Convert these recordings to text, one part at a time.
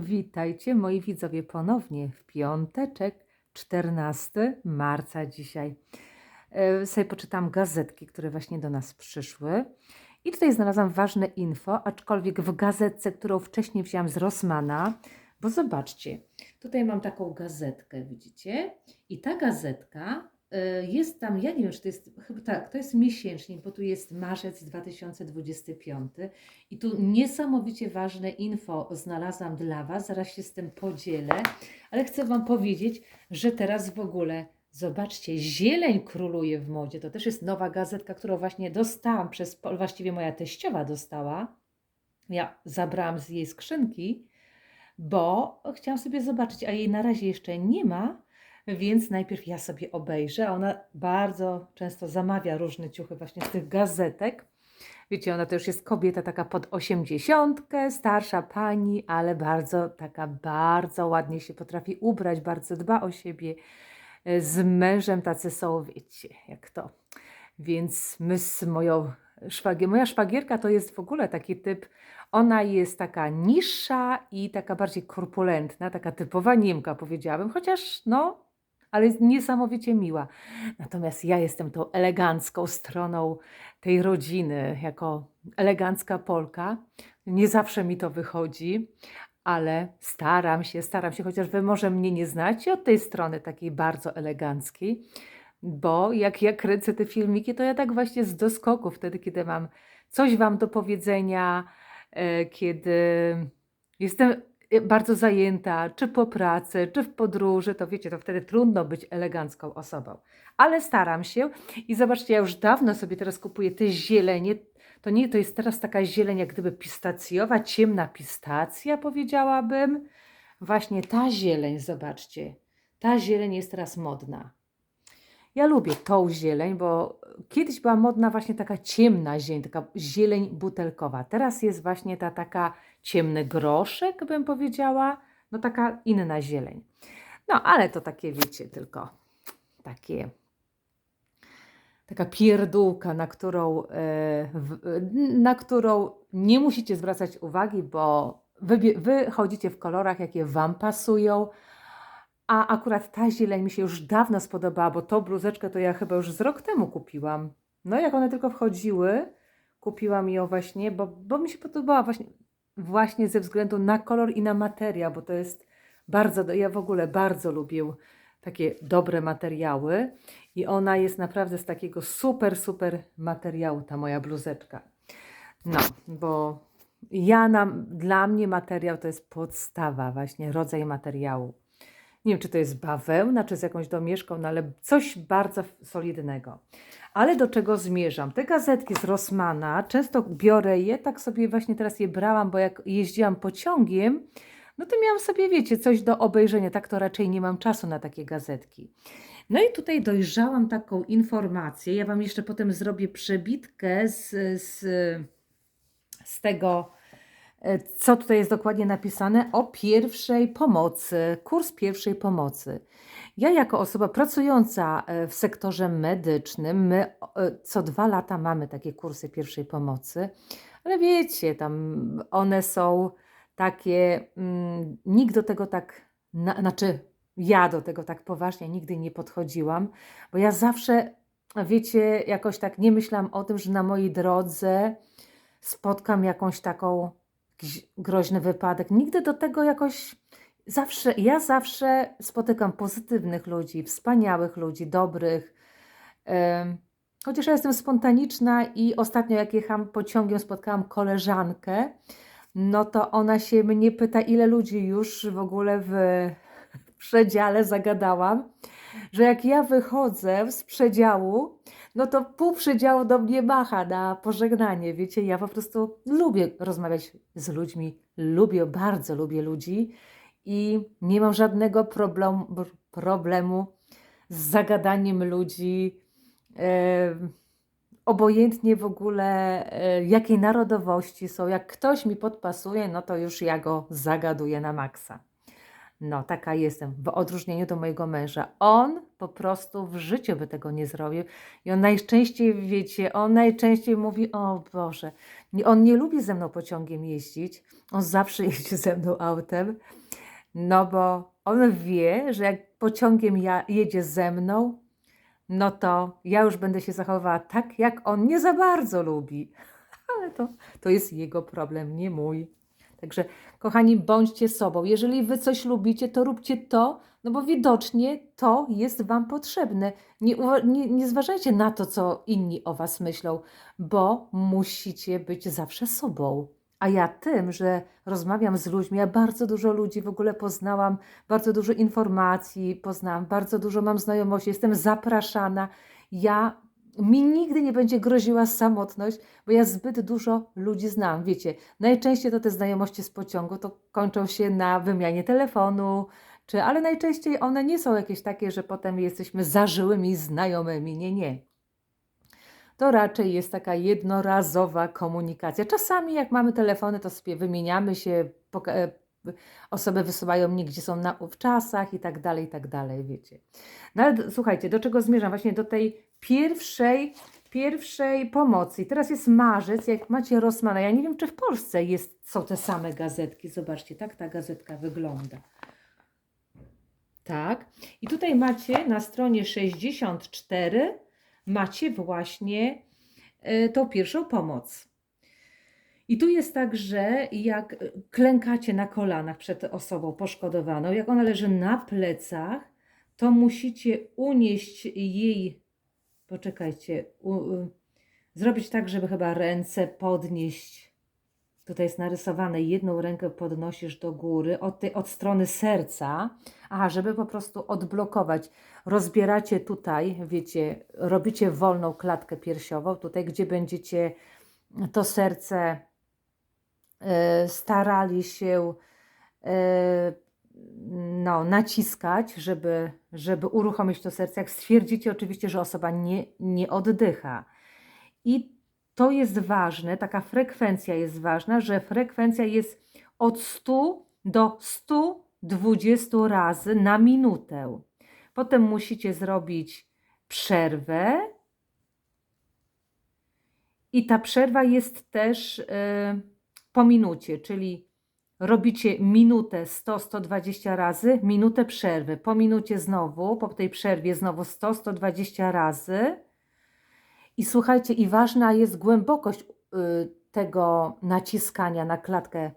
Witajcie moi widzowie ponownie w piąteczek, 14 marca dzisiaj. E, Sobie poczytam gazetki, które właśnie do nas przyszły. I tutaj znalazłam ważne info, aczkolwiek w gazetce, którą wcześniej wzięłam z Rossmana, bo zobaczcie, tutaj mam taką gazetkę, widzicie? I ta gazetka jest tam, ja nie wiem, czy to jest, chyba tak, to jest miesięcznik, bo tu jest marzec 2025 i tu niesamowicie ważne info znalazłam dla Was, zaraz się z tym podzielę, ale chcę Wam powiedzieć, że teraz w ogóle, zobaczcie, zieleń króluje w modzie. To też jest nowa gazetka, którą właśnie dostałam przez, właściwie moja teściowa dostała. Ja zabrałam z jej skrzynki, bo chciałam sobie zobaczyć, a jej na razie jeszcze nie ma, więc najpierw ja sobie obejrzę. a Ona bardzo często zamawia różne ciuchy właśnie z tych gazetek. Wiecie, ona to już jest kobieta taka pod osiemdziesiątkę, starsza pani, ale bardzo taka, bardzo ładnie się potrafi ubrać, bardzo dba o siebie. Z mężem tacy są, wiecie, jak to. Więc my z moją szwagierką, moja szwagierka to jest w ogóle taki typ, ona jest taka niższa i taka bardziej korpulentna, taka typowa Niemka powiedziałabym, chociaż no, ale jest niesamowicie miła. Natomiast ja jestem tą elegancką stroną tej rodziny, jako elegancka Polka. Nie zawsze mi to wychodzi, ale staram się, staram się, chociaż wy może mnie nie znacie od tej strony takiej bardzo eleganckiej, bo jak ja kręcę te filmiki, to ja tak właśnie z doskoku, wtedy, kiedy mam coś wam do powiedzenia, e, kiedy jestem bardzo zajęta, czy po pracy, czy w podróży, to wiecie, to wtedy trudno być elegancką osobą. Ale staram się i zobaczcie, ja już dawno sobie teraz kupuję te zielenie. To nie, to jest teraz taka zieleń, jak gdyby pistacjowa, ciemna pistacja, powiedziałabym. Właśnie ta zieleń, zobaczcie, ta zieleń jest teraz modna. Ja lubię tą zieleń, bo kiedyś była modna właśnie taka ciemna zieleń, taka zieleń butelkowa. Teraz jest właśnie ta taka ciemny groszek, bym powiedziała, no taka inna zieleń. No, ale to takie, wiecie, tylko takie taka pierdółka, na którą, e, na którą nie musicie zwracać uwagi, bo wy, wy chodzicie w kolorach, jakie Wam pasują. A akurat ta zieleń mi się już dawno spodobała, bo tą bluzeczkę to ja chyba już z rok temu kupiłam. No jak one tylko wchodziły, kupiłam ją właśnie, bo, bo mi się podobała właśnie, właśnie ze względu na kolor i na materiał, bo to jest bardzo, ja w ogóle bardzo lubię takie dobre materiały i ona jest naprawdę z takiego super, super materiału, ta moja bluzeczka. No, bo ja dla mnie materiał to jest podstawa, właśnie rodzaj materiału. Nie wiem, czy to jest bawełna, czy z jakąś domieszką, no ale coś bardzo solidnego. Ale do czego zmierzam? Te gazetki z Rossmana, często biorę je, tak sobie właśnie teraz je brałam, bo jak jeździłam pociągiem, no to miałam sobie, wiecie, coś do obejrzenia. Tak to raczej nie mam czasu na takie gazetki. No i tutaj dojrzałam taką informację. Ja Wam jeszcze potem zrobię przebitkę z, z, z tego, e, co tutaj jest dokładnie napisane o pierwszej pomocy, kurs pierwszej pomocy. Ja, jako osoba pracująca e, w sektorze medycznym, my e, co dwa lata mamy takie kursy pierwszej pomocy, ale wiecie, tam one są takie, mm, nikt do tego tak, na, znaczy ja do tego tak poważnie nigdy nie podchodziłam, bo ja zawsze, wiecie, jakoś tak nie myślałam o tym, że na mojej drodze spotkam jakąś taką, groźny wypadek. Nigdy do tego jakoś, zawsze, ja zawsze spotykam pozytywnych ludzi, wspaniałych ludzi, dobrych. Chociaż ja jestem spontaniczna i ostatnio jak jechałam pociągiem, spotkałam koleżankę, no to ona się mnie pyta, ile ludzi już w ogóle w przedziale zagadałam, że jak ja wychodzę z przedziału, no to pół przedziału do mnie macha na pożegnanie. Wiecie, ja po prostu lubię rozmawiać z ludźmi, lubię, bardzo lubię ludzi i nie mam żadnego problemu, problemu z zagadaniem ludzi. em, obojętnie w ogóle e, jakiej narodowości są, jak ktoś mi podpasuje, no to już ja go zagaduję na maksa. No, taka jestem, w odróżnieniu do mojego męża. On po prostu w życiu by tego nie zrobił. I on najczęściej, wiecie, on najczęściej mówi, o Boże, on nie lubi ze mną pociągiem jeździć, on zawsze jeździ ze mną autem, no bo on wie, że jak pociągiem ja, jedzie ze mną, no to ja już będę się zachowywała tak, jak on nie za bardzo lubi. Ale to, to jest jego problem, nie mój. Także, kochani, bądźcie sobą. Jeżeli wy coś lubicie, to róbcie to, no bo widocznie to jest wam potrzebne. Nie, nie, nie zważajcie na to, co inni o was myślą, bo musicie być zawsze sobą. A ja tym, że rozmawiam z ludźmi, ja bardzo dużo ludzi w ogóle poznałam, bardzo dużo informacji poznałam, bardzo dużo mam znajomości, jestem zapraszana. Ja mi nigdy nie będzie groziła samotność, bo ja zbyt dużo ludzi znam. Wiecie, najczęściej to te znajomości z pociągu to kończą się na wymianie telefonu, czy, ale najczęściej one nie są jakieś takie, że potem jesteśmy zażyłymi znajomymi. Nie, nie. To raczej jest taka jednorazowa komunikacja. Czasami, jak mamy telefony, to sobie wymieniamy się, e, osoby wysyłają mnie, gdzie są na, w czasach i tak dalej, i tak dalej, wiecie. No ale słuchajcie, do czego zmierzam? Właśnie do tej pierwszej, pierwszej pomocy. Teraz jest marzec, jak macie Rossmana. Ja nie wiem, czy w Polsce jest, są te same gazetki. Zobaczcie, tak ta gazetka wygląda. Tak. I tutaj macie na stronie 64 macie właśnie e, tą pierwszą pomoc. I tu jest tak, że jak klękacie na kolanach przed osobą poszkodowaną, jak ona leży na plecach, to musicie unieść jej, poczekajcie, u, zrobić tak, żeby chyba ręce podnieść. Tutaj jest narysowane, jedną rękę podnosisz do góry, od, tej, od strony serca, aha, żeby po prostu odblokować. Rozbieracie tutaj, wiecie, robicie wolną klatkę piersiową, tutaj, gdzie będziecie to serce e, starali się e, no, naciskać, żeby, żeby uruchomić to serce. Jak stwierdzicie oczywiście, że osoba nie, nie oddycha. I to jest ważne, taka frekwencja jest ważna, że frekwencja jest od 100 do 120 razy na minutę. Potem musicie zrobić przerwę. I ta przerwa jest też y, po minucie, czyli robicie minutę 100-120 razy, minutę przerwy. Po minucie znowu, po tej przerwie znowu 100-120 razy. I słuchajcie, i ważna jest głębokość y, tego naciskania na klatkę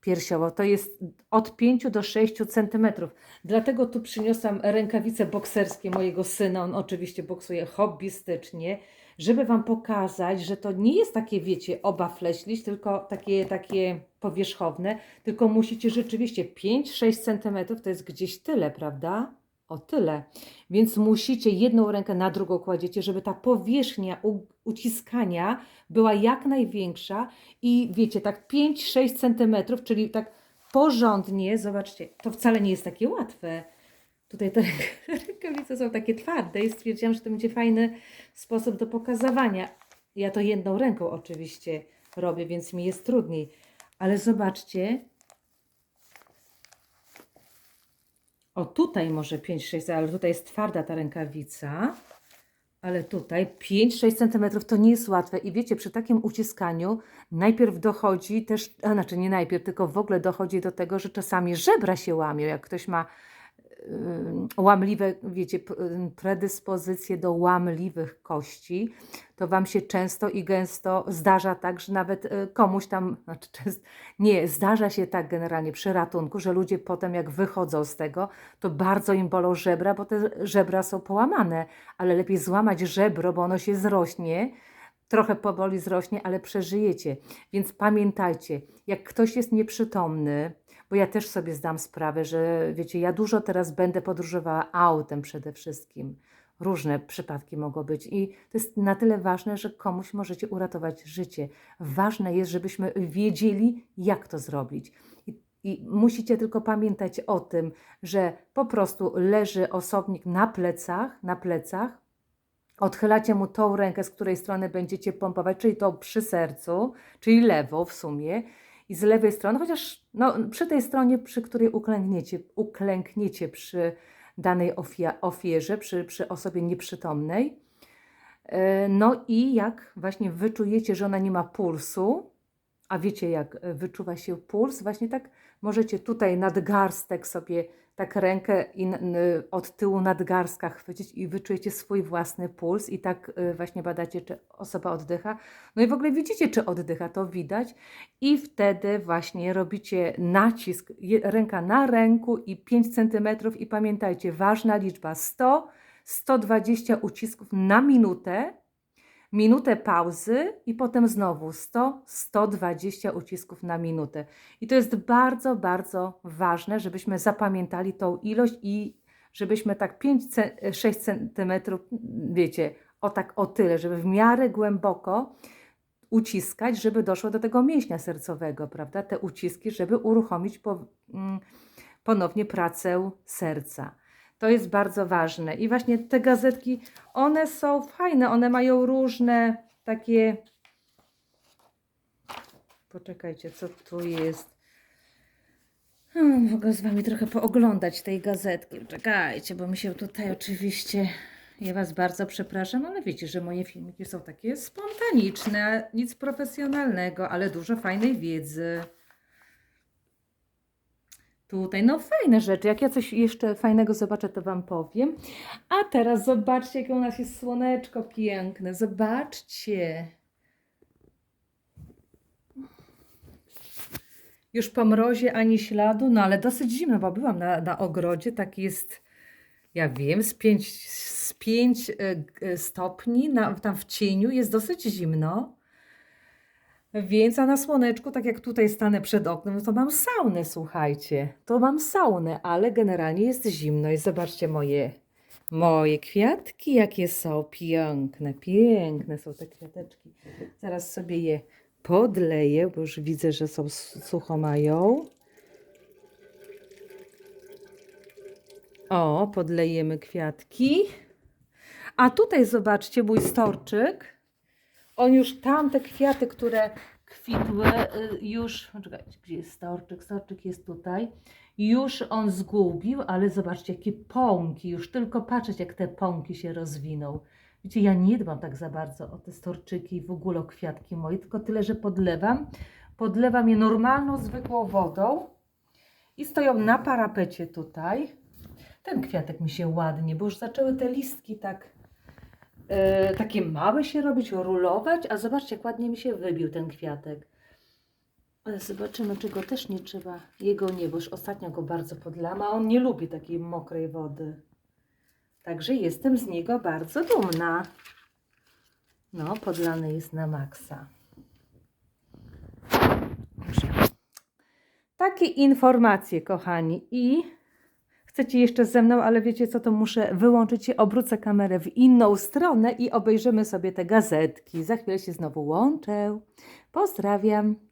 piersiową. To jest od 5 do 6 centymetrów. Dlatego tu przyniosłam rękawice bokserskie mojego syna. On oczywiście boksuje hobbystycznie, żeby Wam pokazać, że to nie jest takie, wiecie, oba fleślić, tylko takie, takie powierzchowne, tylko musicie rzeczywiście 5-6 centymetrów, to jest gdzieś tyle, prawda? O tyle. Więc musicie jedną rękę na drugą kładziecie, żeby ta powierzchnia uciskania była jak największa i wiecie, tak 5-6 centymetrów, czyli tak porządnie, zobaczcie, to wcale nie jest takie łatwe. Tutaj te ręk- rękawice są takie twarde i stwierdziłam, że to będzie fajny sposób do pokazywania. Ja to jedną ręką oczywiście robię, więc mi jest trudniej. Ale zobaczcie, O, tutaj może 5-6, ale tutaj jest twarda ta rękawica. Ale tutaj 5-6 cm to nie jest łatwe. I wiecie, przy takim uciskaniu najpierw dochodzi też, a znaczy nie najpierw, tylko w ogóle dochodzi do tego, że czasami żebra się łamią. Jak ktoś ma łamliwe, wiecie, ym, predyspozycje do łamliwych kości, to Wam się często i gęsto zdarza tak, że nawet y, komuś tam, znaczy nie, zdarza się tak generalnie przy ratunku, że ludzie potem jak wychodzą z tego, to bardzo im bolą żebra, bo te żebra są połamane, ale lepiej złamać żebro, bo ono się zrośnie, trochę powoli zrośnie, ale przeżyjecie. Więc pamiętajcie, jak ktoś jest nieprzytomny, bo ja też sobie zdam sprawę, że wiecie, ja dużo teraz będę podróżowała autem przede wszystkim. Różne przypadki mogą być i to jest na tyle ważne, że komuś możecie uratować życie. Ważne jest, żebyśmy wiedzieli, jak to zrobić. I, I musicie tylko pamiętać o tym, że po prostu leży osobnik na plecach, na plecach, Odchylacie mu tą rękę, z której strony będziecie pompować, czyli tą przy sercu, czyli lewą w sumie. I z lewej strony, chociaż no, przy tej stronie, przy której uklękniecie, uklękniecie przy danej ofia- ofierze, przy, przy osobie nieprzytomnej. E, No i jak właśnie wyczujecie, że ona nie ma pulsu, a wiecie jak e, wyczuwa się puls, właśnie tak możecie tutaj nadgarstek sobie, tak rękę od tyłu nadgarstka chwycić i wyczujecie swój własny puls i tak e, właśnie badacie, czy osoba oddycha. No i w ogóle widzicie, czy oddycha, to widać i wtedy właśnie robicie nacisk, ręka na ręku i 5 cm i pamiętajcie, ważna liczba 100, 120 ucisków na minutę, minutę pauzy i potem znowu 100, 120 ucisków na minutę. I to jest bardzo, bardzo ważne, żebyśmy zapamiętali tą ilość i żebyśmy tak 5, 6 centymetrów, wiecie, o tak o tyle, żeby w miarę głęboko uciskać, żeby doszło do tego mięśnia sercowego, prawda? Te uciski, żeby uruchomić mm, ponownie pracę serca. To jest bardzo ważne. I właśnie te gazetki, one są fajne, one mają różne takie. Poczekajcie, co tu jest. Hmm, mogę z Wami trochę pooglądać tej gazetki. Czekajcie, bo mi się tutaj oczywiście. Ja Was bardzo przepraszam, ale wiecie, że moje filmiki są takie spontaniczne, nic profesjonalnego, ale dużo fajnej wiedzy. Tutaj, no fajne rzeczy. Jak ja coś jeszcze fajnego zobaczę, to Wam powiem. A teraz zobaczcie, jakie u nas jest słoneczko piękne. Zobaczcie. Już po mrozie ani śladu, no ale dosyć zimno, bo byłam na, na ogrodzie. Tak jest, ja wiem, z 5 z pięć, e, stopni na, tam w cieniu jest dosyć zimno. Więc, a na słoneczku, tak jak tutaj stanę przed oknem, no to mam saunę, słuchajcie. To mam saunę, ale generalnie jest zimno. I zobaczcie moje, moje kwiatki, jakie są piękne, piękne są te kwiateczki. Zaraz sobie je podleję, bo już widzę, że są sucho mają. O, podlejemy kwiatki. A tutaj zobaczcie mój storczyk. On już tamte kwiaty, które kwitły, y, już. Czekajcie, gdzie jest storczyk? Storczyk jest tutaj. Już on zgubił, ale zobaczcie, jakie pąki. Już tylko patrzeć, jak te pąki się rozwiną. Wiecie, ja nie dbam tak za bardzo o te storczyki i w ogóle o kwiatki moje, tylko tyle, że podlewam. Podlewam je normalną, zwykłą wodą i stoją na parapecie tutaj. Ten kwiatek mi się ładnie, bo już zaczęły te listki tak e, takie małe się robić, rulować, a zobaczcie, jak ładnie mi się wybił ten kwiatek. Ale zobaczymy, czy go też nie trzeba. Jego nie, bo już ostatnio go bardzo podlałam, a on nie lubi takiej mokrej wody. Także jestem z niego bardzo dumna. No, podlany jest na maksa. Takie informacje, kochani. I chcecie jeszcze ze mną, ale wiecie co, to muszę wyłączyć się, obrócę kamerę w inną stronę i obejrzymy sobie te gazetki. Za chwilę się znowu łączę. Pozdrawiam.